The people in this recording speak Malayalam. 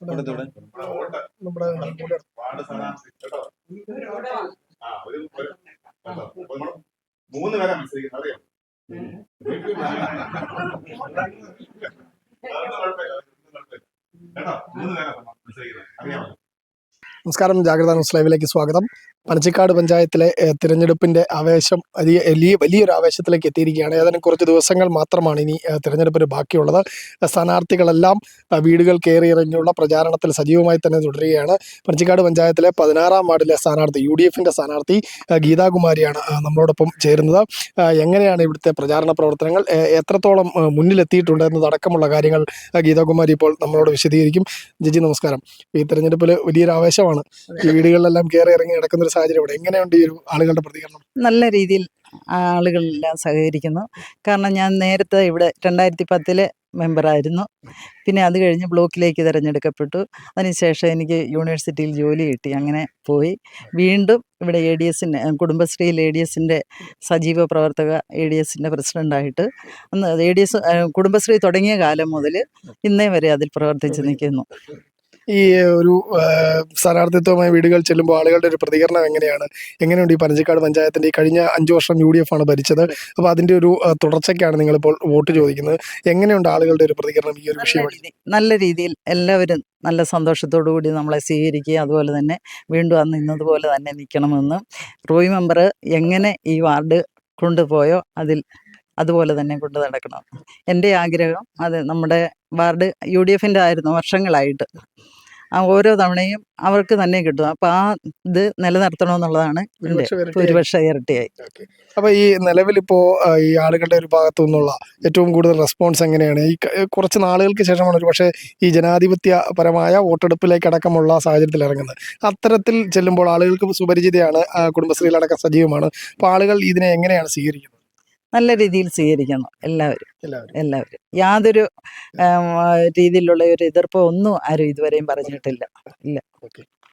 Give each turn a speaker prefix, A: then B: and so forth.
A: നമ്മുടെ
B: മൂന്ന് പേരെ മത്സരിക്കുന്നത് അറിയോ?
A: നമസ്കാരം ജാഗ്രത ന്യൂസ് ലൈവിലേക്ക് സ്വാഗതം. പനച്ചിക്കാട് പഞ്ചായത്തിലെ തിരഞ്ഞെടുപ്പിന്റെ ആവേശം വലിയ വലിയ വലിയൊരു ആവേശത്തിലേക്ക് എത്തിയിരിക്കുകയാണ്. ഏതാനും കുറച്ച് ദിവസങ്ങൾ മാത്രമാണ് ഇനി തിരഞ്ഞെടുപ്പിന് ബാക്കിയുള്ളത്. സ്ഥാനാർത്ഥികളെല്ലാം വീടുകൾ കയറി ഇറങ്ങിയുള്ള പ്രചാരണത്തിൽ സജീവമായി തന്നെ തുടരുകയാണ്. പനച്ചിക്കാട് പഞ്ചായത്തിലെ പതിനാറാം വാർഡിലെ സ്ഥാനാർത്ഥി യു ഡി എഫിന്റെ സ്ഥാനാർത്ഥി ഗീതാകുമാരിയാണ് നമ്മളോടൊപ്പം ചേരുന്നത്. എങ്ങനെയാണ് ഇവിടുത്തെ പ്രചാരണ പ്രവർത്തനങ്ങൾ? എത്രത്തോളം മുന്നിലെത്തിയിട്ടുണ്ട് എന്നതടക്കമുള്ള കാര്യങ്ങൾ ഗീതാകുമാരി ഇപ്പോൾ നമ്മളോട് വിശദീകരിക്കും. ജിജി നമസ്കാരം. ഈ തെരഞ്ഞെടുപ്പിൽ വലിയൊരു ആവേശമാണ്. ഈ വീടുകളിലെല്ലാം കയറി ഇറങ്ങി നടക്കുന്ന ഒരു സാഹചര്യം ഇവിടെ? എങ്ങനെയുണ്ട് ഈ ഒരു ആളുകളുടെ പ്രതികരണം?
C: നല്ല രീതിയിൽ ആളുകളെല്ലാം സഹകരിക്കുന്നു. കാരണം ഞാൻ നേരത്തെ ഇവിടെ രണ്ടായിരത്തി പത്തിലെ മെമ്പറായിരുന്നു. പിന്നെ അത് കഴിഞ്ഞ് ബ്ലോക്കിലേക്ക് തിരഞ്ഞെടുക്കപ്പെട്ടു. അതിനുശേഷം എനിക്ക് യൂണിവേഴ്സിറ്റിയിൽ ജോലി കിട്ടി. അങ്ങനെ പോയി. വീണ്ടും ഇവിടെ എ ഡി എസിന്റെ കുടുംബശ്രീയിൽ എ ഡി എസിന്റെ സജീവ പ്രവർത്തക എ ഡി എസിന്റെ പ്രസിഡന്റായിട്ട് അന്ന് എ ഡി എസ് കുടുംബശ്രീ തുടങ്ങിയ കാലം മുതൽ ഇന്നേ വരെ അതിൽ പ്രവർത്തിച്ച് നിൽക്കുന്നു.
A: ഈ ഒരു സ്ഥാനാർത്ഥിത്വമായ വീടുകൾ ചെല്ലുമ്പോൾ ആളുകളുടെ ഒരു പ്രതികരണം എങ്ങനെയാണ്? എങ്ങനെയുണ്ട് ഈ പനഞ്ചിക്കാട് പഞ്ചായത്തിന്റെ ഈ കഴിഞ്ഞ അഞ്ചു വർഷം യു ഡി എഫ് ആണ് ഭരിച്ചത്? അപ്പോൾ അതിന്റെ ഒരു തുടർച്ചയ്ക്കാണ് നിങ്ങളിപ്പോൾ വോട്ട് ചോദിക്കുന്നത്. എങ്ങനെയുണ്ട് ആളുകളുടെ ഒരു പ്രതികരണം ഈ ഒരു
C: നല്ല
A: വിഷയം
C: നല്ല രീതിയിൽ എല്ലാവരും നല്ല സന്തോഷത്തോടു കൂടി നമ്മളെ സ്വീകരിക്കുക അതുപോലെ തന്നെ വീണ്ടും അന്ന് ഇന്നതുപോലെ തന്നെ നിൽക്കണമെന്നും റോയ് മെമ്പർ എങ്ങനെ ഈ വാർഡ് കൊണ്ടുപോയോ അതിൽ അതുപോലെ തന്നെ കൊണ്ടു നടക്കണം. എന്റെ ആഗ്രഹം അത് നമ്മുടെ വാർഡ് യു ഡി എഫിന്റെ ആയിരുന്നു വർഷങ്ങളായിട്ട്. ആ ഓരോ തവണയും അവർക്ക് തന്നെ കിട്ടും. അപ്പോൾ ആ ഇത് നിലനിർത്തണമെന്നുള്ളതാണ്
A: ഭൂരിപക്ഷം ഇരട്ടിയായി. അപ്പൊ ഈ നിലവിലിപ്പോ ഈ ആളുകളുടെ ഒരു ഭാഗത്തു നിന്നുള്ള ഏറ്റവും കൂടുതൽ റെസ്പോൺസ് എങ്ങനെയാണ്? ഈ കുറച്ച് നാളുകൾക്ക് ശേഷമാണ് ഒരു പക്ഷേ ഈ ജനാധിപത്യപരമായ വോട്ടെടുപ്പിലേക്ക് അടക്കമുള്ള സാഹചര്യത്തിൽ ഇറങ്ങുന്നത്. അത്തരത്തിൽ ചെല്ലുമ്പോൾ ആളുകൾക്ക് സുപരിചിതയാണ് കുടുംബശ്രീയിലടക്കം സജീവമാണ്. അപ്പോൾ ആളുകൾ ഇതിനെ എങ്ങനെയാണ് സ്വീകരിക്കുന്നത്?
C: നല്ല രീതിയിൽ സ്വീകരിക്കണം എല്ലാവരും.
A: എല്ലാവരും.
C: യാതൊരു രീതിയിലുള്ള ഒരു എതിർപ്പോ ഒന്നും ആരും ഇതുവരെയും പറഞ്ഞിട്ടില്ല.
A: ഓക്കെ.